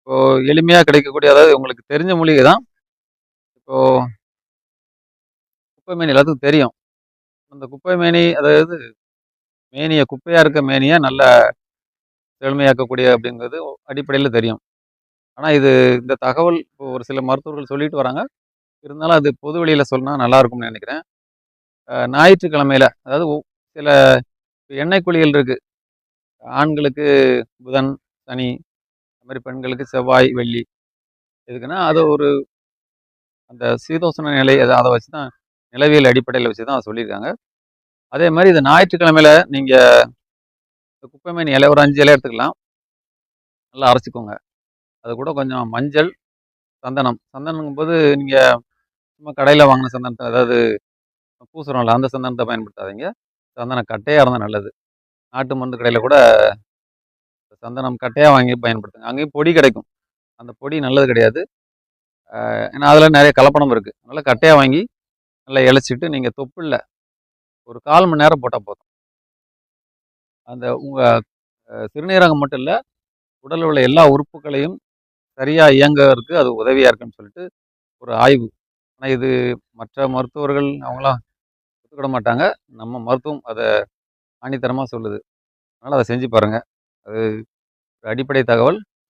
இப்போ எளிமையாக கிடைக்கக்கூடிய அதாவது உங்களுக்கு தெரிஞ்ச மூலிகை தான். இப்போ குப்பை மேனி எல்லாத்துக்கும் தெரியும். அந்த குப்பை மேனி அதாவது மேனியை குப்பையாக இருக்க மேனியை நல்ல செழுமையாக்கக்கூடிய அப்படிங்கிறது அடிப்படையில் தெரியும். ஆனால் இது இந்த தகவல் இப்போ ஒரு சில மருத்துவர்கள் சொல்லிட்டு வராங்க. இருந்தாலும் அது பொது வழியில் சொன்னால் நல்லாயிருக்கும்னு நினைக்கிறேன் ஞாயிற்றுக்கிழமையில் ஞாயிற்றுக்கிழமையில அதாவது சில எண்ணெய் குழிகள் இருக்குது ஆண்களுக்கு புதன், சனி அது பெண்களுக்கு செவ்வாய், வெள்ளி. எதுக்குன்னா, அதை ஒரு அந்த சீதோஷ்ண நிலை அதை அதை வச்சு தான் நிலவியல் அடிப்படையில் வச்சு தான் சொல்லியிருக்காங்க. அதே மாதிரி இது ஞாயிற்றுக்கிழமையில நீங்கள் இந்த குப்பை இலை ஒரு அஞ்சு இலை எடுத்துக்கலாம். நல்லா அரைச்சிக்கோங்க அது கூட கொஞ்சம் மஞ்சள், சந்தனம். சந்தனங்கும்போது நீங்கள் சும்மா கடையில் வாங்கின சந்தனத்தை அதாவது பூசுறோம்ல அந்த சந்தனத்தை பயன்படுத்தாதீங்க. சந்தனம் கட்டையாக இருந்தால் நல்லது. நாட்டு மருந்து கடையில் கூட சந்தனம் கட்டையாக வாங்கி பயன்படுத்துங்க. அங்கேயும் பொடி கிடைக்கும். அந்த பொடி நல்லது கிடையாது. ஏன்னா அதில் நிறைய கலப்படம் இருக்குது அதனால் கட்டையாக வாங்கி நல்லா இளச்சிட்டு நீங்கள் தொப்புளில் ஒரு 1/4 மணி நேரம் போட்டால் போதும். அந்த உங்கள் சிறுநீரகம் மட்டும் இல்லை உடலில் உள்ள எல்லா உறுப்புகளையும் சரியாக இயங்குவதற்கு அது உதவியாக இருக்குன்னு சொல்லிட்டு ஒரு ஆய்வு. ஆனால் இது மற்ற மருத்துவர்கள் அவங்களாம் ஒத்துக்கிட மாட்டாங்க. நம்ம மருத்துவம் அதை ஆணித்தரமாக சொல்லுது. அதனால் அதை செஞ்சு பாருங்கள் அது அடிப்படை தகவல்.